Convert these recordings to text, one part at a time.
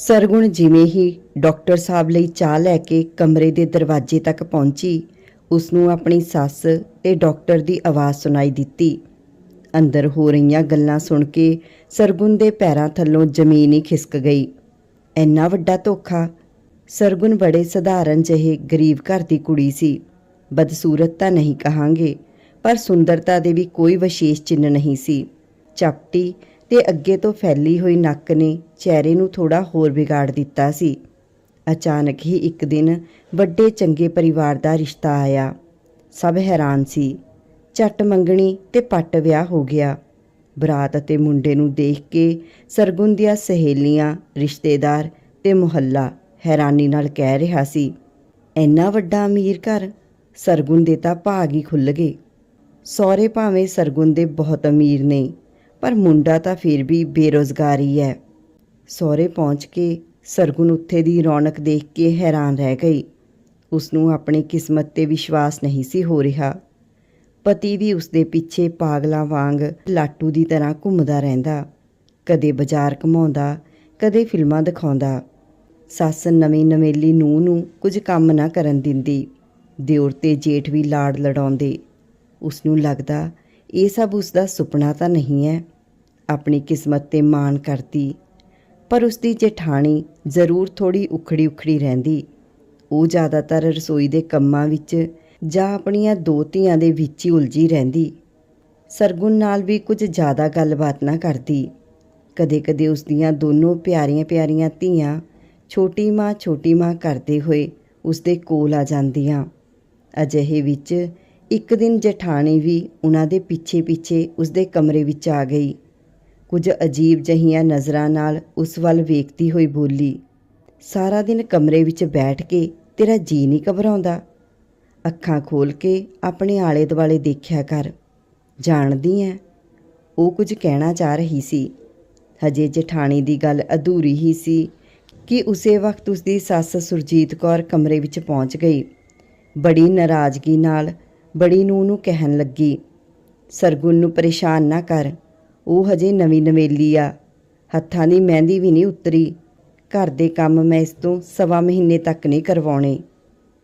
ਸਰਗੁਣ ਜਿਵੇਂ ਹੀ ਡਾਕਟਰ ਸਾਹਿਬ ਲਈ ਚਾਹ ਲੈ ਕੇ ਕਮਰੇ ਦੇ ਦਰਵਾਜ਼ੇ ਤੱਕ ਪਹੁੰਚੀ ਉਸ ਨੂੰ ਆਪਣੀ ਸੱਸ ਤੇ ਡਾਕਟਰ ਦੀ ਆਵਾਜ਼ ਸੁਣਾਈ ਦਿੱਤੀ। ਅੰਦਰ ਹੋ ਰਹੀਆਂ ਗੱਲਾਂ ਸੁਣ ਕੇ ਸਰਗੁਣ ਦੇ ਪੈਰਾਂ ਥੱਲੋਂ ਜ਼ਮੀਨ ਹੀ ਖਿਸਕ ਗਈ। ਇੰਨਾ ਵੱਡਾ ਧੋਖਾ? ਸਰਗੁਣ ਬੜੇ ਸਧਾਰਨ ਜਿਹੇ ਗਰੀਬ ਘਰ ਦੀ ਕੁੜੀ ਸੀ। ਬਦਸੂਰਤ ਤਾਂ ਨਹੀਂ ਕਹਾਂਗੇ, ਪਰ ਸੁੰਦਰਤਾ ਦੇ ਵੀ ਕੋਈ ਵਿਸ਼ੇਸ਼ ਚਿੰਨ੍ਹ ਨਹੀਂ ਸੀ। ਚਪਟੀ ਤੇ ਅੱਗੇ ਤੋਂ ਫੈਲੀ ਹੋਈ ਨੱਕ ਨੇ ਚਿਹਰੇ ਨੂੰ ਥੋੜਾ ਹੋਰ ਵਿਗਾੜ ਦਿੱਤਾ ਸੀ। ਅਚਾਨਕ ਹੀ ਇੱਕ ਦਿਨ ਵੱਡੇ ਚੰਗੇ ਪਰਿਵਾਰ ਦਾ ਰਿਸ਼ਤਾ ਆਇਆ। ਸਭ ਹੈਰਾਨ ਸੀ। ਝੱਟ ਮੰਗਣੀ ਤੇ ਪੱਟ ਵਿਆਹ ਹੋ ਗਿਆ। ਬਰਾਤ ਅਤੇ ਮੁੰਡੇ ਨੂੰ ਦੇਖ ਕੇ ਸਰਗੁਣ ਦੀਆਂ ਸਹੇਲੀਆਂ, ਰਿਸ਼ਤੇਦਾਰ ਤੇ ਮੁਹੱਲਾ ਹੈਰਾਨੀ ਨਾਲ ਕਹਿ ਰਿਹਾ ਸੀ, ਇੰਨਾ ਵੱਡਾ ਅਮੀਰ ਘਰ? ਸਰਗੁਣ ਦੇ ਤਾਂ ਭਾਗ ਹੀ ਖੁੱਲ ਗਏ। ਸਹੁਰੇ ਭਾਵੇਂ ਸਰਗੁਣ ਦੇ ਬਹੁਤ ਅਮੀਰ ਨੇ ਪਰ ਮੁੰਡਾ ਤਾਂ ਫਿਰ ਵੀ ਬੇਰੋਜ਼ਗਾਰ ਹੀ। ਹੈ ਸਹੁਰੇ ਪਹੁੰਚ ਕੇ ਸਰਗੁਣ ਉੱਥੇ ਦੀ ਰੌਣਕ ਦੇਖ ਕੇ ਹੈਰਾਨ ਰਹਿ ਗਈ। ਉਸ ਨੂੰ ਆਪਣੀ ਕਿਸਮਤ ਤੇ ਵਿਸ਼ਵਾਸ ਨਹੀਂ ਸੀ ਹੋ ਰਿਹਾ। ਪਤੀ ਵੀ ਉਸ ਦੇ ਪਿੱਛੇ ਪਾਗਲਾਂ ਵਾਂਗ ਲਾਟੂ ਦੀ ਤਰ੍ਹਾਂ ਘੁੰਮਦਾ ਰਹਿੰਦਾ। ਕਦੇ ਬਾਜ਼ਾਰ ਘਮਾਉਂਦਾ, ਕਦੇ ਫਿਲਮਾਂ ਦਿਖਾਉਂਦਾ। ਸੱਸ ਨਵੀਂ ਨਵੇਲੀ ਨੂੰਹ ਨੂੰ ਕੁਝ ਕੰਮ ਨਾ ਕਰਨ ਦਿੰਦੀ। ਦਿਓਰ ਤੇ ਜੇਠ ਵੀ ਲਾੜ ਲੜਾਉਂਦੇ। ਉਸ ਨੂੰ ਲੱਗਦਾ ਇਹ ਸਭ ਉਸ ਦਾ ਸੁਪਨਾ ਤਾਂ ਨਹੀਂ ਹੈ। ਆਪਣੀ ਕਿਸਮਤ ਤੇ ਮਾਣ ਕਰਦੀ। ਪਰ ਉਸ ਦੀ ਜੇਠਾਣੀ ਜ਼ਰੂਰ ਥੋੜੀ ਉਖੜੀ ਉਖੜੀ ਰਹਿੰਦੀ। ਉਹ ਜ਼ਿਆਦਾਤਰ ਰਸੋਈ ਦੇ ਕੰਮਾਂ ਵਿੱਚ ਜਾਂ ਆਪਣੀਆਂ ਦੋ ਧੀਆਂ ਦੇ ਵਿੱਚ ਹੀ ਉਲਝੀ ਰਹਿੰਦੀ। ਸਰਗੁਣ ਨਾਲ ਵੀ ਕੁਝ ਜ਼ਿਆਦਾ ਗੱਲਬਾਤ ਨਾ ਕਰਦੀ। ਕਦੇ-ਕਦੇ ਉਸ ਦੀਆਂ ਦੋਨੋਂ ਪਿਆਰੀਆਂ-ਪਿਆਰੀਆਂ ਧੀਆਂ ਛੋਟੀ ਮਾਂ ਛੋਟੀ ਮਾਂ ਕਰਦੇ ਹੋਏ ਉਸ ਦੇ ਕੋਲ ਆ ਜਾਂਦੀਆਂ। ਅਜਿਹੇ ਵਿੱਚ ਇੱਕ ਦਿਨ ਜਠਾਣੀ ਵੀ ਉਹਨਾਂ ਦੇ ਪਿੱਛੇ-ਪਿੱਛੇ ਉਸ ਦੇ ਕਮਰੇ ਵਿੱਚ ਆ ਗਈ। ਕੁਝ ਅਜੀਬ ਜਹੀਆਂ ਨਜ਼ਰਾਂ ਨਾਲ ਉਸ ਵੱਲ ਵੇਖਦੀ ਹੋਈ ਬੋਲੀ, ਸਾਰਾ ਦਿਨ ਕਮਰੇ ਵਿੱਚ ਬੈਠ ਕੇ ਤੇਰਾ ਜੀ ਨਹੀਂ ਘਬਰਾਉਂਦਾ। ਅੱਖਾਂ ਖੋਲ ਕੇ ਆਪਣੇ ਆਲੇ ਦੁਆਲੇ ਦੇਖਿਆ ਕਰ। ਜਾਣਦੀ ਐ, ਉਹ ਕੁਝ ਕਹਿਣਾ ਚਾਹ ਰਹੀ ਸੀ। ਹਜੇ ਜਠਾਣੀ ਦੀ ਗੱਲ ਅਧੂਰੀ ਹੀ ਸੀ ਕਿ ਉਸੇ ਵਕਤ ਉਸ ਦੀ ਸੱਸ ਸੁਰਜੀਤ ਕੌਰ ਕਮਰੇ ਵਿੱਚ ਪਹੁੰਚ ਗਈ। ਬੜੀ ਨਾਰਾਜ਼ਗੀ ਨਾਲ ਬੜੀ ਨੂੰ ਨੂੰ ਕਹਿਣ ਲੱਗੀ, ਸਰਗੁਣ ਨੂੰ ਪਰੇਸ਼ਾਨ ਨਾ ਕਰ। ਉਹ ਹਜੇ ਨਵੀਂ ਨਵੇਲੀ ਆ। ਹੱਥਾਂ ਦੀ ਮਹਿੰਦੀ ਵੀ ਨਹੀਂ ਉਤਰੀ। ਘਰ ਦੇ ਕੰਮ ਮੈਂ ਇਸ ਤੋਂ ਸਵਾ ਮਹੀਨੇ ਤੱਕ ਨਹੀਂ ਕਰਵਾਉਣੇ।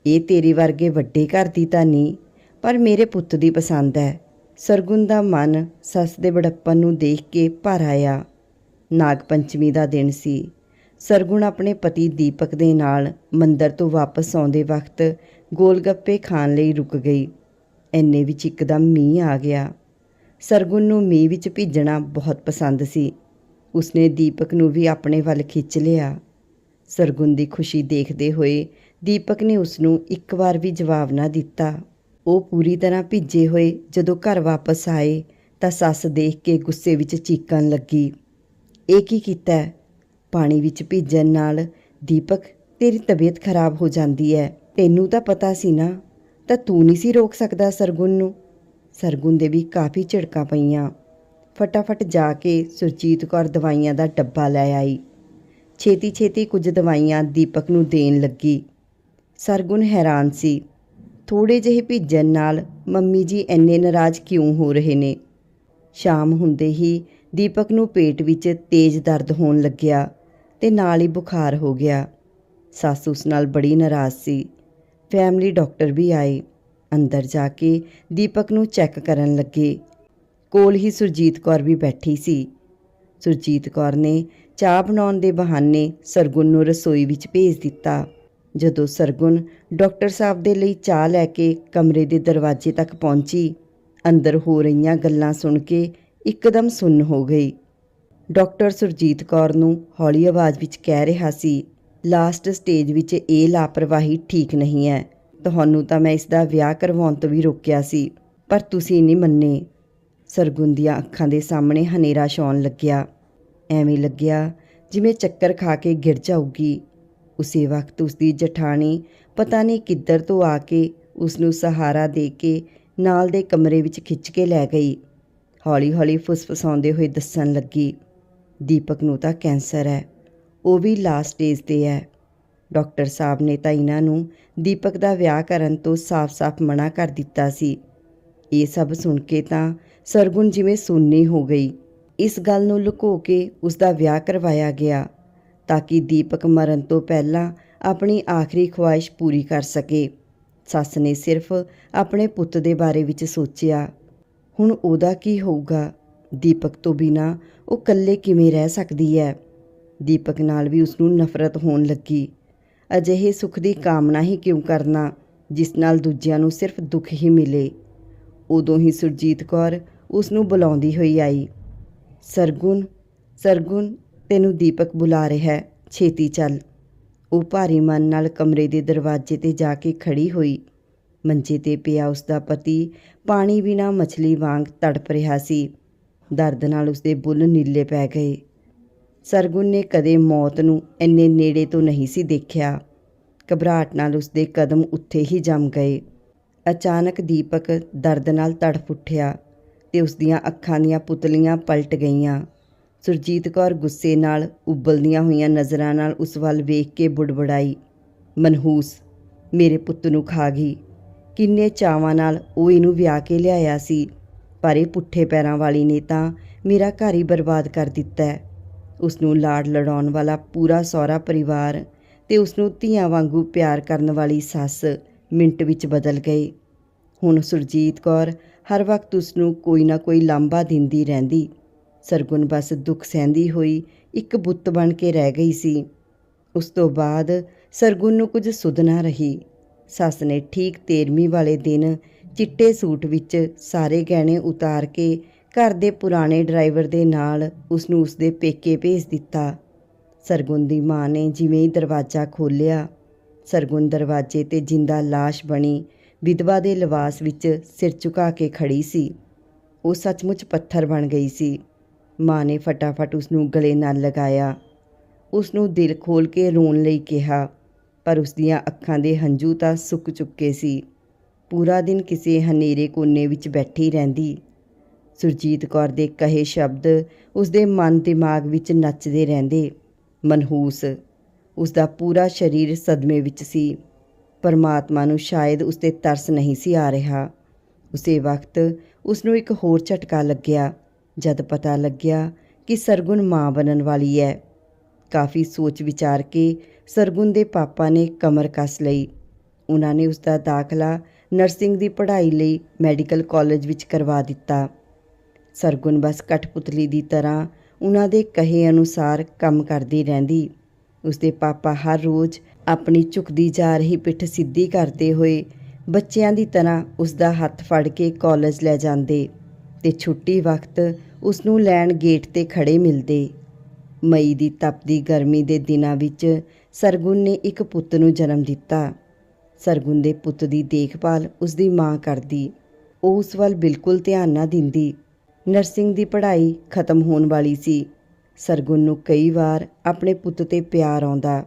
ਇਹ ਤੇਰੇ ਵਰਗੇ ਵੱਡੇ ਘਰ ਦੀ ਤਾਂ ਨਹੀਂ, ਪਰ ਮੇਰੇ ਪੁੱਤ ਦੀ ਪਸੰਦ ਹੈ। ਸਰਗੁਣ ਦਾ ਮਨ ਸੱਸ ਦੇ ਬੜੱਪਨ ਨੂੰ ਦੇਖ ਕੇ ਭਰ ਆਇਆ। ਨਾਗ ਪੰਚਮੀ ਦਾ ਦਿਨ ਸੀ। ਸਰਗੁਣ ਆਪਣੇ ਪਤੀ ਦੀਪਕ ਦੇ ਨਾਲ ਮੰਦਰ ਤੋਂ ਵਾਪਸ ਆਉਂਦੇ ਵਕਤ ਗੋਲਗੱਪੇ ਖਾਣ ਲਈ ਰੁਕ ਗਈ। ਐਨੇ ਵਿੱਚ ਇੱਕਦਮ ਮੀਂਹ ਆ ਗਿਆ। ਸਰਗੁਣ ਨੂੰ ਮੀਂਹ ਵਿੱਚ ਭਿੱਜਣਾ ਬਹੁਤ ਪਸੰਦ ਸੀ। ਉਸਨੇ ਦੀਪਕ ਨੂੰ ਵੀ ਆਪਣੇ ਵੱਲ ਖਿੱਚ ਲਿਆ। ਸਰਗੁਣ ਦੀ ਖੁਸ਼ੀ ਦੇਖਦੇ ਹੋਏ ਦੀਪਕ ਨੇ ਉਸ ਨੂੰ ਇੱਕ ਵਾਰ ਵੀ ਜਵਾਬ ਨਾ ਦਿੱਤਾ। ਉਹ ਪੂਰੀ ਤਰ੍ਹਾਂ ਭਿੱਜੇ ਹੋਏ ਜਦੋਂ ਘਰ ਵਾਪਸ ਆਏ ਤਾਂ ਸੱਸ ਦੇਖ ਕੇ ਗੁੱਸੇ ਵਿੱਚ ਚੀਕਣ ਲੱਗੀ। ਇਹ ਕੀ ਕੀਤਾ ਪਾਣੀ ਵਿੱਚ ਭਿੱਜਣ ਨਾਲ ਦੀਪਕ, ਤੇਰੀ ਤਬੀਅਤ ਖਰਾਬ ਹੋ ਜਾਂਦੀ ਹੈ। ਤੈਨੂੰ ਤਾਂ ਪਤਾ ਸੀ ਨਾ? ਤਾਂ ਤੂੰ ਨਹੀਂ ਸੀ ਰੋਕ ਸਕਦਾ ਸਰਗੁਣ ਨੂੰ? ਸਰਗੁਣ ਦੇ ਵੀ ਕਾਫੀ ਝਿੜਕਾਂ ਪਈਆਂ। ਫਟਾਫਟ ਜਾ ਕੇ ਸੁਰਜੀਤ ਕੌਰ ਦਵਾਈਆਂ ਦਾ ਡੱਬਾ ਲੈ ਆਈ। ਛੇਤੀ ਛੇਤੀ ਕੁਝ ਦਵਾਈਆਂ ਦੀਪਕ ਨੂੰ ਦੇਣ ਲੱਗੀ। ਸਰਗੁਣ ਹੈਰਾਨ ਸੀ। ਥੋੜੇ ਜਿਹੇ ਭਿੱਜਣ ਨਾਲ ਮੰਮੀ ਜੀ ਇੰਨੇ ਨਾਰਾਜ਼ ਕਿਉਂ ਹੋ ਰਹੇ ਨੇ? ਸ਼ਾਮ ਹੁੰਦੇ ਹੀ ਦੀਪਕ ਨੂੰ ਪੇਟ ਵਿੱਚ ਤੇਜ਼ ਦਰਦ ਹੋਣ ਲੱਗਿਆ ਤੇ ਨਾਲ ਹੀ ਬੁਖਾਰ ਹੋ ਗਿਆ। ਸੱਸ ਉਸ ਨਾਲ ਬੜੀ ਨਾਰਾਜ਼ ਸੀ। ਫੈਮਿਲੀ ਡਾਕਟਰ ਵੀ ਆਏ। ਅੰਦਰ ਜਾ ਕੇ ਦੀਪਕ ਨੂੰ ਚੈੱਕ ਕਰਨ ਲੱਗੇ। ਕੋਲ ਹੀ ਸੁਰਜੀਤ ਕੌਰ ਵੀ ਬੈਠੀ ਸੀ। ਸੁਰਜੀਤ ਕੌਰ ਨੇ ਚਾਹ ਬਣਾਉਣ ਦੇ ਬਹਾਨੇ ਸਰਗੁਣ ਨੂੰ ਰਸੋਈ ਵਿੱਚ ਭੇਜ ਦਿੱਤਾ। ਜਦੋਂ ਸਰਗੁਣ ਡਾਕਟਰ ਸਾਹਿਬ ਦੇ ਲਈ ਚਾਹ ਲੈ ਕੇ ਕਮਰੇ ਦੇ ਦਰਵਾਜ਼ੇ ਤੱਕ ਪਹੁੰਚੀ, ਅੰਦਰ ਹੋ ਰਹੀਆਂ ਗੱਲਾਂ ਸੁਣ ਕੇ ਇੱਕਦਮ ਸੁੰਨ ਹੋ ਗਈ। ਡਾਕਟਰ ਸੁਰਜੀਤ ਕੌਰ ਨੂੰ ਹੌਲੀ ਆਵਾਜ਼ ਵਿੱਚ ਕਹਿ ਰਿਹਾ ਸੀ ਲਾਸਟ ਸਟੇਜ ਵਿੱਚ ਇਹ ਲਾਪਰਵਾਹੀ ਠੀਕ ਨਹੀਂ ਹੈ। ਤੁਹਾਨੂੰ ਤਾਂ ਮੈਂ ਇਸ ਦਾ ਵਿਆਹ ਕਰਵਾਉਣ ਤੋਂ ਵੀ ਰੋਕਿਆ ਸੀ, ਪਰ ਤੁਸੀਂ ਨਹੀਂ ਮੰਨੇ। ਸਰਗੁਣ ਦੀਆਂ ਅੱਖਾਂ ਦੇ ਸਾਹਮਣੇ ਹਨੇਰਾ ਛਾਉਣ ਲੱਗਿਆ। ਐਵੇਂ ਲੱਗਿਆ ਜਿਵੇਂ ਚੱਕਰ ਖਾ ਕੇ ਗਿਰ ਜਾਊਗੀ। ਉਸੇ ਵਕਤ ਉਸਦੀ ਜਠਾਣੀ ਪਤਾ ਨਹੀਂ ਕਿੱਧਰ ਤੋਂ ਆ ਕੇ ਉਸ ਨੂੰ ਸਹਾਰਾ ਦੇ ਕੇ ਨਾਲ ਦੇ ਕਮਰੇ ਵਿੱਚ ਖਿੱਚ ਕੇ ਲੈ ਗਈ। ਹੌਲੀ-ਹੌਲੀ ਫੁਸਫਸਾਉਂਦੇ ਹੋਏ ਦੱਸਣ ਲੱਗੀ, ਦੀਪਕ ਨੂੰ ਤਾਂ ਕੈਂਸਰ ਹੈ, ਉਹ ਵੀ ਲਾਸਟ ਸਟੇਜ ਤੇ ਹੈ। ਡਾਕਟਰ ਸਾਹਿਬ ਨੇ ਤਾਂ ਇਹਨਾਂ ਨੂੰ ਦੀਪਕ ਦਾ ਵਿਆਹ ਕਰਨ ਤੋਂ ਸਾਫ਼-ਸਾਫ਼ ਮਨਾ ਕਰ ਦਿੱਤਾ ਸੀ। ਇਹ ਸਭ ਸੁਣ ਕੇ ਤਾਂ ਸਰਗੁਣ ਜਿਵੇਂ ਸੁੰਨੀ ਹੋ ਗਈ। ਇਸ ਗੱਲ ਨੂੰ ਲੁਕੋ ਕੇ ਉਸ ਦਾ ਵਿਆਹ ਕਰਵਾਇਆ ਗਿਆ ਤਾਂ ਕਿ ਦੀਪਕ ਮਰਨ ਤੋਂ ਪਹਿਲਾਂ ਆਪਣੀ ਆਖਰੀ ਖੁਆਇਸ਼ ਪੂਰੀ ਕਰ ਸਕੇ। ਸੱਸ ਨੇ ਸਿਰਫ ਆਪਣੇ ਪੁੱਤ ਦੇ ਬਾਰੇ ਵਿੱਚ ਸੋਚਿਆ। ਹੁਣ ਉਹਦਾ ਕੀ ਹੋਊਗਾ? ਦੀਪਕ ਤੋਂ ਬਿਨਾ ਉਹ ਇਕੱਲੇ ਕਿਵੇਂ ਰਹਿ ਸਕਦੀ ਹੈ? ਦੀਪਕ ਨਾਲ ਵੀ ਉਸ ਨੂੰ ਨਫ਼ਰਤ ਹੋਣ ਲੱਗੀ। ਅਜਿਹੇ ਸੁੱਖ ਦੀ ਕਾਮਨਾ ਹੀ ਕਿਉਂ ਕਰਨਾ, ਜਿਸ ਨਾਲ ਦੂਜਿਆਂ ਨੂੰ ਸਿਰਫ ਦੁੱਖ ਹੀ ਮਿਲੇ? ਉਦੋਂ ਹੀ ਸੁਰਜੀਤ ਕੌਰ ਉਸ ਨੂੰ ਬੁਲਾਉਂਦੀ ਹੋਈ ਆਈ। ਸਰਗੁਣ ਸਰਗੁਣ, ਤੈਨੂੰ ਦੀਪਕ ਬੁਲਾ ਰਿਹਾ ਹੈ, ਛੇਤੀ ਚੱਲ। ਉਹ ਭਾਰੀ ਮਨ ਨਾਲ ਕਮਰੇ ਦੇ ਦਰਵਾਜ਼ੇ ਤੇ ਜਾ ਕੇ ਖੜੀ ਹੋਈ। ਮੰਜੇ ਤੇ ਪਿਆ ਉਸ ਦਾ ਪਤੀ ਪਾਣੀ ਬਿਨਾ ਮਛਲੀ ਵਾਂਗ ਤੜਪ ਰਿਹਾ ਸੀ। ਦਰਦ ਨਾਲ ਉਸਦੇ ਬੁੱਲ ਨੀਲੇ ਪੈ ਗਏ। ਸਰਗੁਣ ਨੇ ਕਦੇ ਮੌਤ ਨੂੰ ਇੰਨੇ ਨੇੜੇ ਤੋਂ ਨਹੀਂ ਸੀ ਦੇਖਿਆ। ਘਬਰਾਹਟ ਨਾਲ ਉਸਦੇ ਕਦਮ ਉੱਥੇ ਹੀ ਜੰਮ ਗਏ। ਅਚਾਨਕ ਦੀਪਕ ਦਰਦ ਨਾਲ ਤੜਫ ਉੱਠਿਆ ਤੇ ਉਸਦੀਆਂ ਅੱਖਾਂ ਦੀਆਂ ਪੁਤਲੀਆਂ ਪਲਟ ਗਈਆਂ। ਸੁਰਜੀਤ ਕੌਰ ਗੁੱਸੇ ਨਾਲ ਉਬਲਦੀਆਂ ਹੋਈਆਂ ਨਜ਼ਰਾਂ ਨਾਲ ਉਸ ਵੱਲ ਵੇਖ ਕੇ ਬੁੜਬੜਾਈ, ਮਨਹੂਸ, ਮੇਰੇ ਪੁੱਤ ਨੂੰ ਖਾ ਗਈ। ਕਿੰਨੇ ਚਾਵਾਂ ਨਾਲ ਉਹ ਇਹਨੂੰ ਵਿਆਹ ਕੇ ਲਿਆਇਆ ਸੀ, ਪਰ ਇਹ ਪੁੱਠੇ ਪੈਰਾਂ ਵਾਲੀ ਨੇ ਤਾਂ ਮੇਰਾ ਘਰ ਹੀ ਬਰਬਾਦ ਕਰ ਦਿੱਤਾ ਹੈ। ਉਸ ਨੂੰ ਲਾੜ ਲੜਾਉਣ ਵਾਲਾ ਪੂਰਾ ਸਹੁਰਾ ਪਰਿਵਾਰ ਤੇ ਉਸ ਨੂੰ ਧੀਆਂ ਵਾਂਗੂ ਪਿਆਰ ਕਰਨ ਵਾਲੀ ਸੱਸ ਮਿੰਟ ਵਿੱਚ ਬਦਲ ਗਏ ਹੁਣ ਸੁਰਜੀਤ ਕੌਰ ਹਰ ਵਕਤ ਉਸ ਨੂੰ ਕੋਈ ਨਾ ਕੋਈ ਲਾਂਭਾ ਦਿੰਦੀ ਰਹਿੰਦੀ। ਸਰਗੁਣ ਬਸ ਦੁੱਖ ਸਹਿੰਦੀ ਹੋਈ ਇੱਕ ਬੁੱਤ ਬਣ ਕੇ ਰਹਿ ਗਈ ਸੀ। ਉਸ ਤੋਂ ਬਾਅਦ ਸਰਗੁਣ ਨੂੰ ਕੁਝ ਸੁਧਨਾ ਰਹੀ। ਸੱਸ ਨੇ ਠੀਕ 13ਵੀਂ ਵਾਲੇ ਦਿਨ ਚਿੱਟੇ ਸੂਟ ਵਿੱਚ ਸਾਰੇ ਗਹਿਣੇ ਉਤਾਰ ਕੇ ਘਰ ਦੇ ਪੁਰਾਣੇ ਡਰਾਈਵਰ ਦੇ ਨਾਲ ਉਸ ਨੂੰ ਉਸਦੇ ਪੇਕੇ ਭੇਜ ਦਿੱਤਾ। ਸਰਗੁਣ ਦੀ ਮਾਂ ਨੇ ਜਿਵੇਂ ਹੀ ਦਰਵਾਜ਼ਾ ਖੋਲ੍ਹਿਆ, ਸਰਗੁਣ ਦਰਵਾਜ਼ੇ ਤੇ ਜਿੰਦਾ ਲਾਸ਼ ਬਣੀ ਵਿਧਵਾ ਦੇ ਲਿਬਾਸ ਵਿੱਚ ਸਿਰ ਝੁਕਾ ਕੇ ਖੜੀ ਸੀ। ਉਹ ਸੱਚਮੁੱਚ ਪੱਥਰ ਬਣ ਗਈ ਸੀ। ਮਾਂ ਨੇ ਫਟਾਫਟ ਉਸ ਨੂੰ ਗਲੇ ਨਾਲ ਲਗਾਇਆ। ਉਸ ਨੂੰ ਦਿਲ ਖੋਲ ਕੇ ਰੋਣ ਲਈ ਕਿਹਾ, ਪਰ ਉਸ ਦੀਆਂ ਅੱਖਾਂ ਦੇ ਹੰਝੂ ਤਾਂ ਸੁੱਕ ਚੁੱਕੇ ਸੀ। ਪੂਰਾ ਦਿਨ ਕਿਸੇ ਹਨੇਰੇ ਕੋਨੇ ਵਿੱਚ ਬੈਠੀ ਰਹਿੰਦੀ। ਸੁਰਜੀਤ ਕੌਰ ਦੇ ਕਹੇ ਸ਼ਬਦ ਉਸ ਦੇ ਮਨ ਦਿਮਾਗ ਵਿੱਚ ਨੱਚਦੇ ਰਹਿੰਦੇ। ਮਨਹੂਸ। ਉਸ ਦਾ ਪੂਰਾ ਸਰੀਰ ਸਦਮੇ ਵਿੱਚ ਸੀ। ਪਰਮਾਤਮਾ ਨੂੰ ਸ਼ਾਇਦ ਉਸ ਤੇ ਤਰਸ ਨਹੀਂ ਸੀ ਆ ਰਿਹਾ। ਉਸੇ ਵਕਤ ਉਸ ਨੂੰ ਇੱਕ ਹੋਰ ਝਟਕਾ ਲੱਗਿਆ। ਜਦ ਪਤਾ ਲੱਗਿਆ ਕਿ ਸਰਗੁਣ ਮਾਂ ਬਣਨ ਵਾਲੀ ਹੈ ਕਾਫੀ ਸੋਚ ਵਿਚਾਰ ਕੇ ਸਰਗੁਣ ਦੇ ਪਾਪਾ ਨੇ ਕਮਰ ਕੱਸ ਲਈ। ਉਹਨਾਂ ਨੇ ਉਸ ਦਾ ਦਾਖਲਾ ਨਰਸਿੰਗ ਦੀ ਪੜ੍ਹਾਈ ਲਈ ਮੈਡੀਕਲ ਕਾਲਜ ਵਿੱਚ ਕਰਵਾ ਦਿੱਤਾ। ਸਰਗੁਣ ਬਸ ਕਠਪੁਤਲੀ ਦੀ ਤਰ੍ਹਾਂ ਉਹਨਾਂ ਦੇ ਕਹੇ ਅਨੁਸਾਰ ਕੰਮ ਕਰਦੀ ਰਹਿੰਦੀ। ਉਸਦੇ ਪਾਪਾ ਹਰ ਰੋਜ਼ ਆਪਣੀ ਝੁਕਦੀ ਜਾ ਰਹੀ ਪਿੱਠ ਸਿੱਧੀ ਕਰਦੇ ਹੋਏ ਬੱਚਿਆਂ ਦੀ ਤਰ੍ਹਾਂ ਉਸ ਦਾ ਹੱਥ ਫੜ ਕੇ ਕਾਲਜ ਲੈ ਜਾਂਦੇ ਤੇ ਛੁੱਟੀ ਵਕਤ ਉਸ ਨੂੰ ਲੈਣ ਗੇਟ ਤੇ ਖੜੇ ਮਿਲਦੇ। ਮਈ ਦੀ ਤਪਦੀ ਗਰਮੀ ਦੇ ਦਿਨਾਂ ਵਿੱਚ ਸਰਗੁਣ ਨੇ ਇੱਕ ਪੁੱਤ ਨੂੰ ਜਨਮ ਦਿੱਤਾ। ਸਰਗੁਣ ਦੇ ਪੁੱਤ ਦੀ ਦੇਖਭਾਲ ਉਸ ਦੀ ਮਾਂ ਕਰਦੀ। ਉਹ ਉਸ ਵੱਲ ਬਿਲਕੁਲ ਧਿਆਨ ਨਾ ਦਿੰਦੀ। ਨਰਸਿੰਗ ਦੀ ਪੜ੍ਹਾਈ ਖਤਮ ਹੋਣ ਵਾਲੀ ਸੀ। ਸਰਗੁਣ ਨੂੰ ਕਈ ਵਾਰ ਆਪਣੇ ਪੁੱਤ ਤੇ ਪਿਆਰ ਆਉਂਦਾ।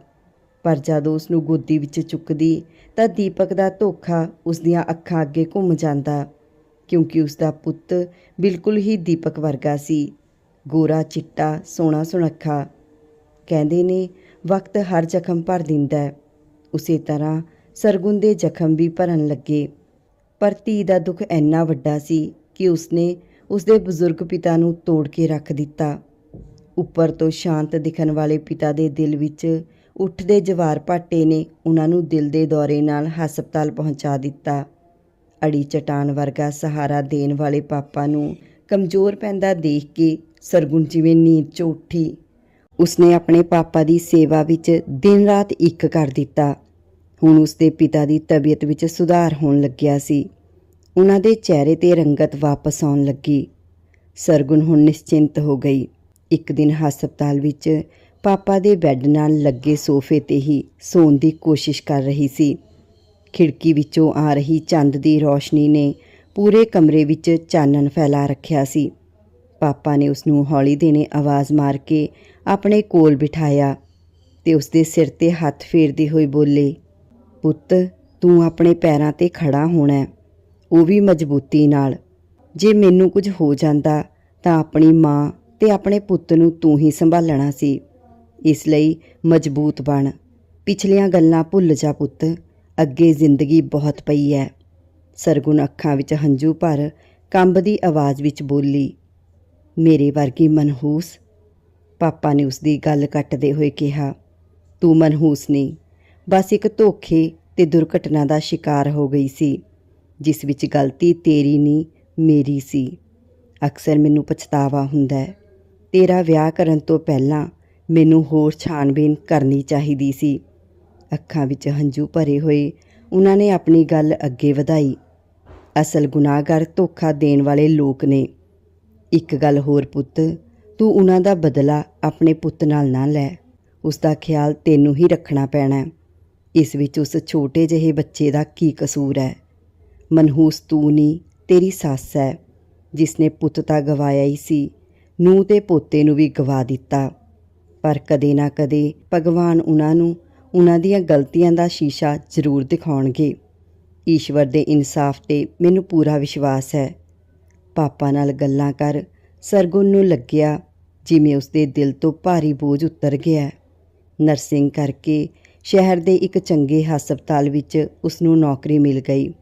ਪਰ ਜਦੋਂ ਉਸ ਨੂੰ ਗੋਦੀ ਵਿੱਚ ਚੁੱਕਦੀ, ਤਾਂ ਦੀਪਕ ਦਾ ਧੋਖਾ ਉਸ ਦੀਆਂ ਅੱਖਾਂ ਅੱਗੇ ਘੁੰਮ ਜਾਂਦਾ, ਕਿਉਂਕਿ ਉਸ ਦਾ ਪੁੱਤ ਬਿਲਕੁਲ ਹੀ ਦੀਪਕ ਵਰਗਾ ਸੀ। ਗੋਰਾ ਚਿੱਟਾ, ਸੋਹਣਾ ਸੁਣੱਖਾ ਕਹਿੰਦੇ ਨੇ, ਵਕਤ ਹਰ ਜ਼ਖਮ ਭਰ ਦਿੰਦਾ ਹੈ। ਉਸੇ ਤਰ੍ਹਾਂ ਸਰਗੁਣ ਦੇ ਜ਼ਖਮ ਵੀ ਭਰਨ ਲੱਗੇ। ਪਰ ਧੀ ਦਾ ਦੁੱਖ ਇੰਨਾ ਵੱਡਾ ਸੀ ਕਿ ਉਸਨੇ ਉਸਦੇ ਬਜ਼ੁਰਗ ਪਿਤਾ ਨੂੰ ਤੋੜ ਕੇ ਰੱਖ ਦਿੱਤਾ। ਉੱਪਰ ਤੋਂ ਸ਼ਾਂਤ ਦਿਖਣ ਵਾਲੇ ਪਿਤਾ ਦੇ ਦਿਲ ਵਿੱਚ ਉੱਠਦੇ ਜਵਾਰ ਭਾਟੇ ਨੇ ਉਹਨਾਂ ਨੂੰ ਦਿਲ ਦੇ ਦੌਰੇ ਨਾਲ ਹਸਪਤਾਲ ਪਹੁੰਚਾ ਦਿੱਤਾ। ਅੜੀ ਚਟਾਨ ਵਰਗਾ ਸਹਾਰਾ ਦੇਣ ਵਾਲੇ ਪਾਪਾ ਨੂੰ ਕਮਜ਼ੋਰ ਪੈਂਦਾ ਦੇਖ ਕੇ ਸਰਗੁਣ ਜਿਵੇਂ ਨੀਂਦ 'ਚੋਂ ਉੱਠੀ। ਉਸਨੇ ਆਪਣੇ ਪਾਪਾ ਦੀ ਸੇਵਾ ਵਿੱਚ ਦਿਨ ਰਾਤ ਇੱਕ ਕਰ ਦਿੱਤਾ। ਹੁਣ ਉਸਦੇ ਪਿਤਾ ਦੀ ਤਬੀਅਤ ਵਿੱਚ ਸੁਧਾਰ ਹੋਣ ਲੱਗਿਆ ਸੀ। ਉਹਨਾਂ ਦੇ ਚਿਹਰੇ ਤੇ ਰੰਗਤ ਵਾਪਸ ਆਉਣ ਲੱਗੀ। ਸਰਗੁਣ ਹੁਣ ਨਿਸ਼ਚਿੰਤ ਹੋ ਗਈ। ਇੱਕ ਦਿਨ ਹਸਪਤਾਲ ਵਿੱਚ ਪਾਪਾ ਦੇ ਬੈੱਡ ਨਾਲ ਲੱਗੇ ਸੋਫੇ ਤੇ ਹੀ ਸੌਣ ਦੀ ਕੋਸ਼ਿਸ਼ ਕਰ ਰਹੀ ਸੀ। ਖਿੜਕੀ ਵਿੱਚੋਂ ਆ ਰਹੀ ਚੰਦ ਦੀ ਰੋਸ਼ਨੀ ਨੇ ਪੂਰੇ ਕਮਰੇ ਵਿੱਚ ਚਾਨਣ ਫੈਲਾ ਰੱਖਿਆ ਸੀ। ਪਾਪਾ ਨੇ ਉਸ ਨੂੰ ਹੌਲੀ ਦੇਣੇ ਆਵਾਜ਼ ਮਾਰ ਕੇ ਆਪਣੇ ਕੋਲ ਬਿਠਾਇਆ ਤੇ ਉਸ ਦੇ ਸਿਰ ਤੇ ਹੱਥ ਫੇਰਦੇ ਹੋਏ ਬੋਲੇ, ਪੁੱਤ, ਤੂੰ ਆਪਣੇ ਪੈਰਾਂ ਤੇ ਖੜਾ ਹੋਣਾ ਉਹ ਵੀ ਮਜ਼ਬੂਤੀ ਨਾਲ। ਜੇ ਮੈਨੂੰ ਕੁਝ ਹੋ ਜਾਂਦਾ ਤਾਂ ਆਪਣੀ ਮਾਂ ਤੇ ਆਪਣੇ ਪੁੱਤ ਨੂੰ ਤੂੰ ਹੀ ਸੰਭਾਲਣਾ ਸੀ। ਇਸ ਲਈ ਮਜ਼ਬੂਤ ਬਣ। ਪਿਛਲੀਆਂ ਗੱਲਾਂ ਭੁੱਲ ਜਾ ਪੁੱਤ। ਅੱਗੇ ਜ਼ਿੰਦਗੀ ਬਹੁਤ ਪਈ ਹੈ ਸਰਗੁਣ ਅੱਖਾਂ ਵਿੱਚ ਹੰਝੂ ਭਰ ਕੰਬਦੀ ਆਵਾਜ਼ ਵਿੱਚ ਬੋਲੀ, ਮੇਰੇ ਵਰਗੀ ਮਨਹੂਸ? ਪਾਪਾ ਨੇ ਉਸ ਦੀ ਗੱਲ ਕੱਟਦੇ ਹੋਏ ਕਿਹਾ, ਤੂੰ ਮਨਹੂਸ ਨਹੀਂ। ਬਸ ਇੱਕ ਧੋਖੇ ਤੇ ਦੁਰਘਟਨਾ ਦਾ ਸ਼ਿਕਾਰ ਹੋ ਗਈ ਸੀ। ਜਿਸ ਵਿੱਚ ਗਲਤੀ ਤੇਰੀ ਨਹੀਂ ਮੇਰੀ ਸੀ। ਅਕਸਰ ਮੈਨੂੰ ਪਛਤਾਵਾ ਹੁੰਦਾ ਹੈ। ਤੇਰਾ ਵਿਆਹ ਕਰਨ ਤੋਂ ਪਹਿਲਾਂ ਮੈਨੂੰ ਹੋਰ ਛਾਣਬੀਨ ਕਰਨੀ ਚਾਹੀਦੀ ਸੀ। ਅੱਖਾਂ ਵਿੱਚ ਹੰਝੂ ਭਰੇ ਹੋਏ, ਉਹਨਾਂ ਨੇ ਆਪਣੀ ਗੱਲ ਅੱਗੇ ਵਧਾਈ। ਅਸਲ ਗੁਨਾਹਗਰ ਧੋਖਾ ਦੇਣ ਵਾਲੇ ਲੋਕ ਨੇ। ਇੱਕ ਗੱਲ ਹੋਰ ਪੁੱਤ, ਤੂੰ ਉਹਨਾਂ ਦਾ ਬਦਲਾ ਆਪਣੇ ਪੁੱਤ ਨਾਲ ਨਾ ਲੈ। ਉਸ ਦਾ ਖਿਆਲ ਤੈਨੂੰ ਹੀ ਰੱਖਣਾ ਪੈਣਾ ਇਸ ਵਿੱਚ ਉਸ ਛੋਟੇ ਜਿਹੇ ਬੱਚੇ ਦਾ ਕੀ ਕਸੂਰ ਹੈ? ਮਨਹੂਸ ਤੂੰ ਨਹੀਂ ਤੇਰੀ ਸੱਸ ਹੈ ਜਿਸ ਨੇ ਪੁੱਤ ਤਾਂ ਗਵਾਇਆ ਹੀ ਸੀ ਨੂੰ ਤੇ ਪੋਤੇ ਨੂੰ ਵੀ ਗਵਾ ਦਿੱਤਾ। ਪਰ ਕਦੇ ਨਾ ਕਦੇ ਭਗਵਾਨ ਉਹਨਾਂ ਨੂੰ ਉਹਨਾਂ ਦੀਆਂ ਗਲਤੀਆਂ ਦਾ ਸ਼ੀਸ਼ਾ ਜ਼ਰੂਰ ਦਿਖਾਉਣਗੇ। ਈਸ਼ਵਰ ਦੇ ਇਨਸਾਫ ਤੇ ਮੈਨੂੰ ਪੂਰਾ ਵਿਸ਼ਵਾਸ ਹੈ ਪਾਪਾ ਨਾਲ ਗੱਲਾਂ ਕਰ ਸਰਗੁਣ ਨੂੰ ਲੱਗਿਆ ਜਿਵੇਂ ਉਸਦੇ ਦਿਲ ਤੋਂ ਭਾਰੀ ਬੋਝ ਉਤਰ ਗਿਆ। ਨਰਸਿੰਗ ਕਰਕੇ ਸ਼ਹਿਰ ਦੇ ਇੱਕ ਚੰਗੇ ਹਸਪਤਾਲ ਵਿੱਚ ਉਸ ਨੂੰ ਨੌਕਰੀ ਮਿਲ ਗਈ।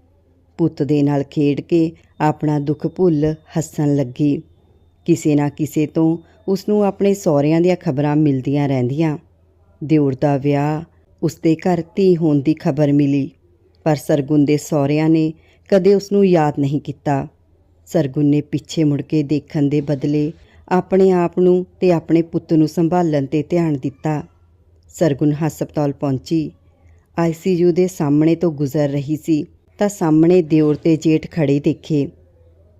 ਪੁੱਤ ਦੇ ਨਾਲ ਖੇਡ ਕੇ ਆਪਣਾ ਦੁੱਖ ਭੁੱਲ ਹੱਸਣ ਲੱਗੀ। ਕਿਸੇ ਨਾ ਕਿਸੇ ਤੋਂ ਉਸ ਨੂੰ ਆਪਣੇ ਸਹੁਰਿਆਂ ਦੀਆਂ ਖਬਰਾਂ ਮਿਲਦੀਆਂ ਰਹਿੰਦੀਆਂ। ਦਿਓਰ ਦਾ ਵਿਆਹ ਉਸਦੇ ਘਰ ਧੀ ਹੋਣ ਦੀ ਖਬਰ ਮਿਲੀ, ਪਰ ਸਰਗੁਣ ਦੇ ਸਹੁਰਿਆਂ ਨੇ ਕਦੇ ਉਸ ਨੂੰ ਯਾਦ ਨਹੀਂ ਕੀਤਾ। ਸਰਗੁਣ ਨੇ ਪਿੱਛੇ ਮੁੜ ਕੇ ਦੇਖਣ ਦੇ ਬਦਲੇ ਆਪਣੇ ਆਪ ਨੂੰ ਤੇ ਆਪਣੇ ਪੁੱਤ ਨੂੰ ਸੰਭਾਲਣ ਤੇ ਧਿਆਨ ਦਿੱਤਾ। ਸਰਗੁਣ ਹਸਪਤਾਲ ਪਹੁੰਚੀ। ਆਈਸੀਯੂ ਦੇ ਸਾਹਮਣੇ ਤੋਂ ਗੁਜ਼ਰ ਰਹੀ ਸੀ। ਤਾਂ ਸਾਹਮਣੇ ਦਿਓਰ ਤੇ ਜੇਠ ਖੜੇ ਦੇਖੇ।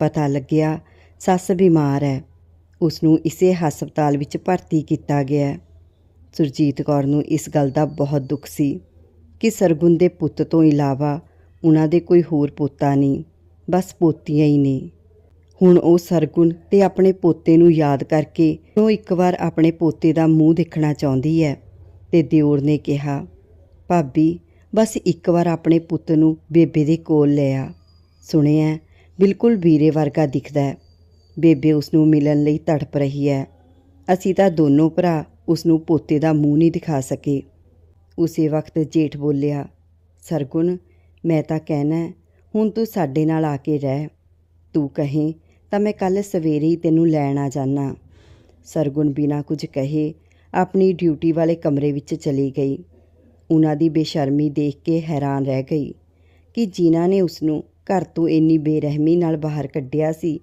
ਪਤਾ ਲੱਗਿਆ, ਸੱਸ ਬਿਮਾਰ ਹੈ ਉਸ ਨੂੰ ਇਸੇ ਹਸਪਤਾਲ ਵਿੱਚ ਭਰਤੀ ਕੀਤਾ ਗਿਆ ਸੁਰਜੀਤ ਕੌਰ ਨੂੰ ਇਸ ਗੱਲ ਦਾ ਬਹੁਤ ਦੁੱਖ ਸੀ ਕਿ ਸਰਗੁਣ ਦੇ ਪੁੱਤ ਤੋਂ ਇਲਾਵਾ ਉਹਨਾਂ ਦੇ ਕੋਈ ਹੋਰ ਪੋਤਾ ਨਹੀਂ, ਬਸ ਪੋਤੀਆਂ ਹੀ ਨੇ। ਹੁਣ ਉਹ ਸਰਗੁਣ ਤੇ ਆਪਣੇ ਪੋਤੇ ਨੂੰ ਯਾਦ ਕਰਕੇ ਉਹ ਇੱਕ ਵਾਰ ਆਪਣੇ ਪੋਤੇ ਦਾ ਮੂੰਹ ਦੇਖਣਾ ਚਾਹੁੰਦੀ ਹੈ ਤੇ ਦਿਓਰ ਨੇ ਕਿਹਾ, ਭਾਬੀ ਬਸ ਇੱਕ ਵਾਰ ਆਪਣੇ ਪੁੱਤ ਨੂੰ ਬੇਬੇ ਦੇ ਕੋਲ ਲੈ ਆ। ਸੁਣਿਆ ਬਿਲਕੁਲ ਵੀਰੇ ਵਰਗਾ ਦਿਖਦਾ ਹੈ। ਬੇਬੇ ਉਸ ਨੂੰ ਮਿਲਣ ਲਈ ਤੜਪ ਰਹੀ ਹੈ। ਅਸੀਂ ਤਾਂ ਦੋਨੋਂ ਭਰਾ ਉਸ ਨੂੰ ਪੋਤੇ ਦਾ ਮੂੰਹ ਨਹੀਂ ਦਿਖਾ ਸਕੇ। ਉਸੇ ਵਕਤ ਜੇਠ ਬੋਲਿਆ, ਸਰਗੁਣ, ਮੈਂ ਤਾਂ ਕਹਿਣਾ ਹੁਣ ਤੂੰ ਸਾਡੇ ਨਾਲ ਆ ਕੇ ਰਹਿ। ਤੂੰ ਕਹੇ, ਤਾਂ ਮੈਂ ਕੱਲ ਸਵੇਰੇ ਹੀ ਤੈਨੂੰ ਲੈਣ ਆ ਜਾਣਾ ਸਰਗੁਣ ਬਿਨਾਂ ਕੁਝ ਕਹੇ ਆਪਣੀ ਡਿਊਟੀ ਵਾਲੇ ਕਮਰੇ ਵਿੱਚ ਚਲੀ ਗਈ। ਉਹਨਾਂ ਦੀ ਬੇਸ਼ਰਮੀ ਦੇਖ ਕੇ ਹੈਰਾਨ ਰਹਿ ਗਈ ਕਿ ਜਿਨ੍ਹਾਂ ਨੇ ਉਸ ਨੂੰ ਘਰ ਤੋਂ ਇੰਨੀ ਬੇਰਹਿਮੀ ਨਾਲ ਬਾਹਰ ਕੱਢਿਆ ਸੀ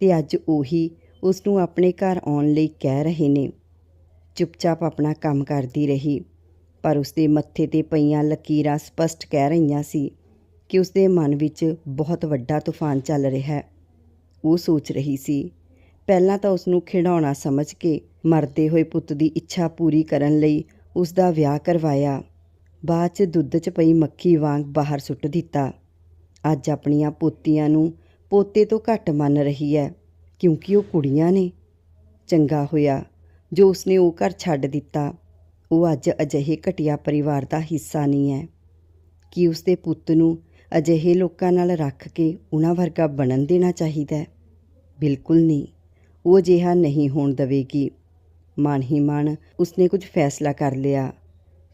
ਤੇ ਅੱਜ ਉਹੀ ਉਸ ਨੂੰ ਆਪਣੇ ਘਰ ਆਉਣ ਲਈ ਕਹਿ ਰਹੇ ਨੇ। ਚੁੱਪਚਾਪ ਆਪਣਾ ਕੰਮ ਕਰਦੀ ਰਹੀ, ਪਰ ਉਸਦੇ ਮੱਥੇ ਤੇ ਪਈਆਂ ਲਕੀਰਾਂ ਸਪਸ਼ਟ ਕਹਿ ਰਹੀਆਂ ਸੀ ਕਿ ਉਸਦੇ ਮਨ ਵਿੱਚ ਬਹੁਤ ਵੱਡਾ ਤੂਫਾਨ ਚੱਲ ਰਿਹਾ। ਹੈ ਉਹ ਸੋਚ ਰਹੀ ਸੀ, ਪਹਿਲਾਂ ਤਾਂ ਉਸ ਨੂੰ ਖਿਡੌਣਾ ਸਮਝ ਕੇ ਮਰਦੇ ਹੋਏ ਪੁੱਤ ਦੀ ਇੱਛਾ ਪੂਰੀ ਕਰਨ ਲਈ ਉਸ ਦਾ ਵਿਆਹ ਕਰਵਾਇਆ। ਬਾਅਦ 'ਚ ਦੁੱਧ 'ਚ ਪਈ ਮੱਖੀ ਵਾਂਗ ਬਾਹਰ ਸੁੱਟ ਦਿੱਤਾ। ਅੱਜ ਆਪਣੀਆਂ ਪੋਤੀਆਂ ਨੂੰ ਪੋਤੇ ਤੋਂ ਘੱਟ ਮੰਨ ਰਹੀ ਹੈ ਕਿਉਂਕਿ ਉਹ ਕੁੜੀਆਂ ਨੇ। ਚੰਗਾ ਹੋਇਆ, ਜੋ ਉਸਨੇ ਉਹ ਘਰ ਛੱਡ ਦਿੱਤਾ, ਉਹ ਅੱਜ ਅਜਿਹੇ ਘਟੀਆ ਪਰਿਵਾਰ ਦਾ ਹਿੱਸਾ ਨਹੀਂ ਹੈ ਕਿ ਉਸਦੇ ਪੁੱਤ ਨੂੰ ਅਜਿਹੇ ਲੋਕਾਂ ਨਾਲ ਰੱਖ ਕੇ ਉਹਨਾਂ ਵਰਗਾ ਬਣਨ ਦੇਣਾ ਚਾਹੀਦਾ ਹੈ ਬਿਲਕੁਲ ਨਹੀਂ। ਉਹ ਅਜਿਹਾ ਨਹੀਂ ਹੋਣ ਦੇਵੇਗੀ। ਮਨ ਹੀ ਮਨ ਉਸਨੇ ਕੁਝ ਫੈਸਲਾ ਕਰ ਲਿਆ।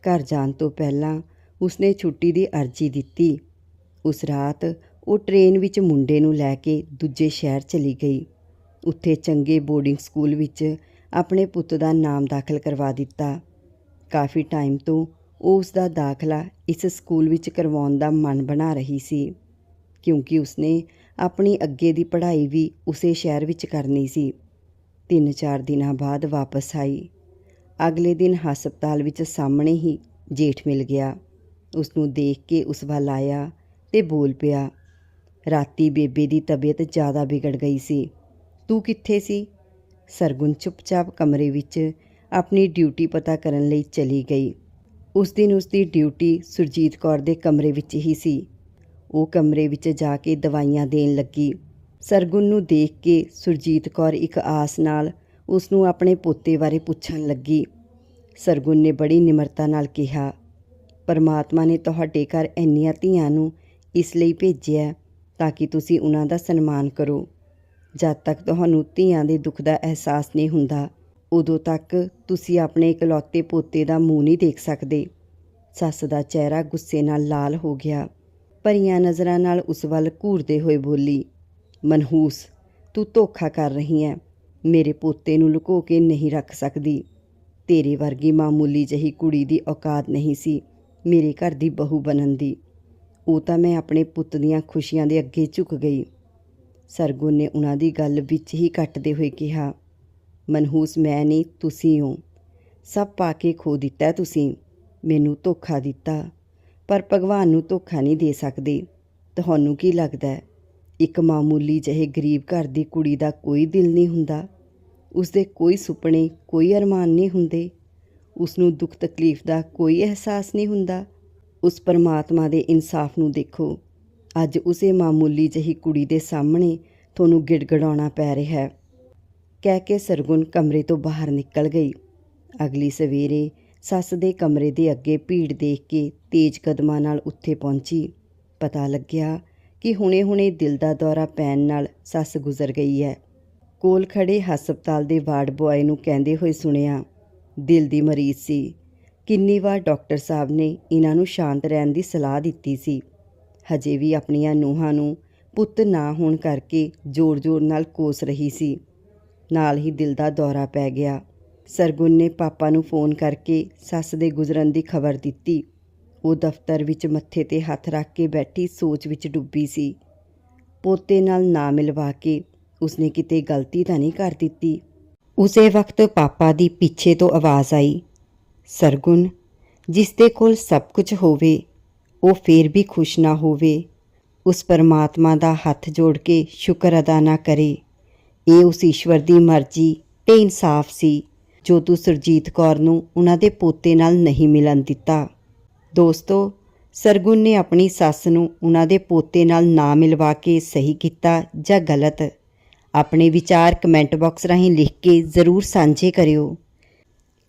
ਘਰ ਜਾਣ ਤੋਂ ਪਹਿਲਾਂ ਉਸਨੇ ਛੁੱਟੀ ਦੀ ਅਰਜ਼ੀ ਦਿੱਤੀ। ਉਸ ਰਾਤ ਉਹ ਟ੍ਰੇਨ ਵਿੱਚ ਮੁੰਡੇ ਨੂੰ ਲੈ ਕੇ ਦੂਜੇ ਸ਼ਹਿਰ ਚਲੀ ਗਈ। ਉੱਥੇ ਚੰਗੇ ਬੋਰਡਿੰਗ ਸਕੂਲ ਵਿੱਚ ਆਪਣੇ ਪੁੱਤ ਦਾ ਨਾਮ ਦਾਖਲ ਕਰਵਾ ਦਿੱਤਾ। ਕਾਫੀ ਟਾਈਮ ਤੋਂ ਉਹ ਉਸ ਦਾ ਦਾਖਲਾ ਇਸ ਸਕੂਲ ਵਿੱਚ ਕਰਵਾਉਣ ਦਾ ਮਨ ਬਣਾ ਰਹੀ ਸੀ, ਕਿਉਂਕਿ ਉਸਨੇ ਆਪਣੀ ਅੱਗੇ ਦੀ ਪੜ੍ਹਾਈ ਵੀ ਉਸੇ ਸ਼ਹਿਰ ਵਿੱਚ ਕਰਨੀ ਸੀ। ਤਿੰਨ ਚਾਰ ਦਿਨਾਂ ਬਾਅਦ ਵਾਪਸ ਆਈ। ਅਗਲੇ ਦਿਨ ਹਸਪਤਾਲ ਵਿੱਚ ਸਾਹਮਣੇ ਹੀ ਜੇਠ ਮਿਲ ਗਿਆ। ਉਸ ਨੂੰ ਦੇਖ ਕੇ ਉਸ ਵੱਲ ਆਇਆ ਤੇ ਬੋਲ ਪਿਆ, ਰਾਤੀ ਬੇਬੇ ਦੀ ਤਬੀਅਤ ਜ਼ਿਆਦਾ ਵਿਗੜ ਗਈ ਸੀ। ਤੂੰ ਕਿੱਥੇ ਸੀ? ਸਰਗੁਣ ਚੁੱਪਚਾਪ ਕਮਰੇ ਵਿੱਚ ਆਪਣੀ ਡਿਊਟੀ ਪਤਾ ਕਰਨ ਲਈ ਚਲੀ ਗਈ। ਉਸ ਦਿਨ ਉਸ ਦੀ ਡਿਊਟੀ ਸੁਰਜੀਤ ਕੌਰ ਦੇ ਕਮਰੇ ਵਿੱਚ ਹੀ ਸੀ। ਉਹ ਕਮਰੇ ਵਿੱਚ ਜਾ ਕੇ ਦਵਾਈਆਂ ਦੇਣ ਲੱਗੀ। ਸਰਗੁਣ ਨੂੰ ਦੇਖ ਕੇ ਸੁਰਜੀਤ ਕੌਰ ਇੱਕ ਆਸ ਨਾਲ ਉਸ ਨੂੰ ਆਪਣੇ ਪੋਤੇ ਬਾਰੇ ਪੁੱਛਣ ਲੱਗੀ। ਸਰਗੁਣ ਨੇ ਬੜੀ ਨਿਮਰਤਾ ਨਾਲ ਕਿਹਾ, ਪਰਮਾਤਮਾ ਨੇ ਤੁਹਾਡੇ ਘਰ ਇੰਨੀਆਂ ਧੀਆਂ ਨੂੰ ਇਸ ਲਈ ਭੇਜਿਆ ਤਾਂ ਕਿ ਤੁਸੀਂ ਉਹਨਾਂ ਦਾ ਸਨਮਾਨ ਕਰੋ। ਜਦ ਤੱਕ ਤੁਹਾਨੂੰ ਧੀਆਂ ਦੇ ਦੁੱਖ ਦਾ ਅਹਿਸਾਸ ਨਹੀਂ ਹੁੰਦਾ, ਉਦੋਂ ਤੱਕ ਤੁਸੀਂ ਆਪਣੇ ਇਕਲੌਤੇ ਪੋਤੇ ਦਾ ਮੂੰਹ ਨਹੀਂ ਦੇਖ ਸਕਦੇ। ਸੱਸ ਦਾ ਚਿਹਰਾ ਗੁੱਸੇ ਨਾਲ ਲਾਲ ਹੋ ਗਿਆ। ਭਰੀਆਂ ਨਜ਼ਰਾਂ ਨਾਲ ਉਸ ਵੱਲ ਘੂਰਦੇ ਹੋਏ ਬੋਲੀ, ਮਨਹੂਸ, ਤੂੰ ਧੋਖਾ ਕਰ ਰਹੀ ਹੈ। ਮੇਰੇ ਪੋਤੇ ਨੂੰ ਲੁਕੋ ਕੇ ਨਹੀਂ ਰੱਖ ਸਕਦੀ। ਤੇਰੇ ਵਰਗੀ ਮਾਮੂਲੀ ਜਹੀ ਕੁੜੀ ਦੀ ਔਕਾਤ ਨਹੀਂ ਸੀ ਮੇਰੇ ਘਰ ਦੀ ਬਹੂ ਬਣਨ ਦੀ। ਉਹ ਤਾਂ ਮੈਂ ਆਪਣੇ ਪੁੱਤ ਦੀਆਂ ਖੁਸ਼ੀਆਂ ਦੇ ਅੱਗੇ ਝੁਕ ਗਈ। ਸਰਗੁਣ ਨੇ ਉਹਨਾਂ ਦੀ ਗੱਲ ਵਿੱਚ ਹੀ ਕੱਟਦੇ ਹੋਏ ਕਿਹਾ, ਮਨਹੂਸ, ਮੈਂ ਨਹੀਂ, ਤੁਸੀਂ ਹੋ। ਸਭ ਪਾ ਕੇ ਖੋ ਦਿੱਤਾ ਤੁਸੀਂ। ਮੈਨੂੰ ਧੋਖਾ ਦਿੱਤਾ, ਪਰ ਭਗਵਾਨ ਨੂੰ ਧੋਖਾ ਨਹੀਂ ਦੇ ਸਕਦੇ। ਤੁਹਾਨੂੰ ਕੀ ਲੱਗਦਾ ਇੱਕ ਮਾਮੂਲੀ ਜਿਹੇ ਗਰੀਬ ਘਰ ਦੀ ਕੁੜੀ ਦਾ ਕੋਈ ਦਿਲ ਨਹੀਂ ਹੁੰਦਾ। ਉਸਦੇ ਕੋਈ ਸੁਪਨੇ, ਕੋਈ ਅਰਮਾਨ ਨਹੀਂ ਹੁੰਦੇ। ਉਸ ਨੂੰ ਦੁੱਖ ਤਕਲੀਫ ਦਾ ਕੋਈ ਅਹਿਸਾਸ ਨਹੀਂ ਹੁੰਦਾ। ਉਸ ਪਰਮਾਤਮਾ ਦੇ ਇਨਸਾਫ ਨੂੰ ਦੇਖੋ। ਅੱਜ ਉਸੇ ਮਾਮੂਲੀ ਜਿਹੀ ਕੁੜੀ ਦੇ ਸਾਹਮਣੇ ਤੁਹਾਨੂੰ ਗਿੜਗੜਾਉਣਾ ਪੈ ਰਿਹਾ ਹੈ। ਕਹਿ ਕੇ ਸਰਗੁਣ ਕਮਰੇ ਤੋਂ ਬਾਹਰ ਨਿਕਲ ਗਈ। ਅਗਲੀ ਸਵੇਰੇ ਸੱਸ ਦੇ ਕਮਰੇ ਦੇ ਅੱਗੇ ਭੀੜ ਦੇਖ ਕੇ ਤੇਜ਼ ਕਦਮਾਂ ਨਾਲ ਉੱਥੇ ਪਹੁੰਚੀ। ਪਤਾ ਲੱਗਿਆ ਕਿ ਹੁਣੇ-ਹੁਣੇ ਦਿਲ ਦਾ ਦੌਰਾ ਪੈਣ ਨਾਲ ਸੱਸ ਗੁਜ਼ਰ ਗਈ ਹੈ। ਕੋਲ ਖੜੇ ਹਸਪਤਾਲ ਦੇ ਵਾਰਡ ਬੁਆਏ ਨੂੰ ਕਹਿੰਦੇ ਹੋਏ ਸੁਣਿਆ, ਦਿਲ ਦੀ ਮਰੀਜ਼ ਸੀ। ਕਿੰਨੀ ਵਾਰ ਡਾਕਟਰ ਸਾਹਿਬ ਨੇ ਇਹਨਾਂ ਨੂੰ ਸ਼ਾਂਤ ਰਹਿਣ ਦੀ ਸਲਾਹ ਦਿੱਤੀ ਸੀ। ਹਜੇ ਵੀ ਆਪਣੀਆਂ ਨੂੰਹਾਂ ਨੂੰ ਪੁੱਤ ਨਾ ਹੋਣ ਕਰਕੇ ਜ਼ੋਰ-ਜ਼ੋਰ ਨਾਲ ਕੋਸ ਰਹੀ ਸੀ। ਨਾਲ ਹੀ ਦਿਲ ਦਾ ਦੌਰਾ ਪੈ ਗਿਆ। ਸਰਗੁਣ ਨੇ ਪਾਪਾ ਨੂੰ ਫੋਨ ਕਰਕੇ ਸੱਸ ਦੇ ਗੁਜ਼ਰਨ ਦੀ ਖਬਰ ਦਿੱਤੀ। ਉਹ ਦਫ਼ਤਰ ਵਿੱਚ ਮੱਥੇ ਤੇ ਹੱਥ ਰੱਖ ਕੇ ਬੈਠੀ ਸੋਚ ਵਿੱਚ ਡੁੱਬੀ ਸੀ। ਪੋਤੇ ਨਾਲ ਨਾ ਮਿਲਵਾ ਕੇ ਉਸਨੇ ਕਿਤੇ ਗਲਤੀ ਤਾਂ ਨਹੀਂ ਕਰ ਦਿੱਤੀ। ਉਸੇ ਵਕਤ ਪਾਪਾ ਦੀ ਪਿੱਛੇ ਤੋਂ ਆਵਾਜ਼ ਆਈ, ਸਰਗੁਣ, ਜਿਸ ਦੇ ਕੋਲ ਸਭ ਕੁਝ ਹੋਵੇ, ਉਹ ਫੇਰ ਵੀ ਖੁਸ਼ ਨਾ ਹੋਵੇ, ਉਸ ਪਰਮਾਤਮਾ ਦਾ ਹੱਥ ਜੋੜ ਕੇ ਸ਼ੁਕਰ ਅਦਾ ਨਾ ਕਰੇ। ਇਹ ਉਸ ਈਸ਼ਵਰ ਦੀ ਮਰਜ਼ੀ ਤੇ ਇਨਸਾਫ ਸੀ, ਜੋ ਤੂੰ ਸੁਰਜੀਤ ਕੌਰ ਨੂੰ ਉਹਨਾਂ ਦੇ ਪੋਤੇ ਨਾਲ ਨਹੀਂ ਮਿਲਣ ਦਿੱਤਾ। ਦੋਸਤੋ, ਸਰਗੁਣ ਨੇ ਆਪਣੀ ਸੱਸ ਨੂੰ ਉਹਨਾਂ ਦੇ ਪੋਤੇ ਨਾਲ ਨਾ ਮਿਲਵਾ ਕੇ ਸਹੀ ਕੀਤਾ ਜਾਂ ਗਲਤ? ਆਪਣੇ ਵਿਚਾਰ ਕਮੈਂਟ ਬਾਕਸ ਰਾਹੀਂ ਲਿਖ ਕੇ ਜ਼ਰੂਰ ਸਾਂਝੇ ਕਰਿਓ।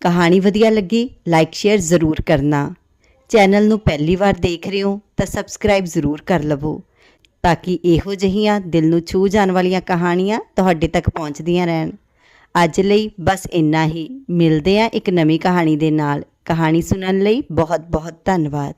ਕਹਾਣੀ ਵਧੀਆ ਲੱਗੀ, ਲਾਈਕ, ਸ਼ੇਅਰ ਜ਼ਰੂਰ ਕਰਨਾ। ਚੈਨਲ ਨੂੰ ਪਹਿਲੀ ਵਾਰ ਦੇਖ ਰਹੇ ਹੋ ਤਾਂ ਸਬਸਕ੍ਰਾਈਬ ਜ਼ਰੂਰ ਕਰ ਲਵੋ, ਤਾਂ ਕਿ ਇਹੋ ਜਿਹੀਆਂ ਦਿਲ ਨੂੰ ਛੂ ਜਾਣ ਵਾਲੀਆਂ ਕਹਾਣੀਆਂ ਤੁਹਾਡੇ ਤੱਕ ਪਹੁੰਚਦੀਆਂ ਰਹਿਣ। ਅੱਜ ਲਈ ਬਸ ਇੰਨਾ ਹੀ। ਮਿਲਦੇ ਆ ਇੱਕ ਨਵੀਂ ਕਹਾਣੀ ਦੇ ਨਾਲ। ਕਹਾਣੀ ਸੁਣਨ ਲਈ ਬਹੁਤ ਬਹੁਤ ਧੰਨਵਾਦ।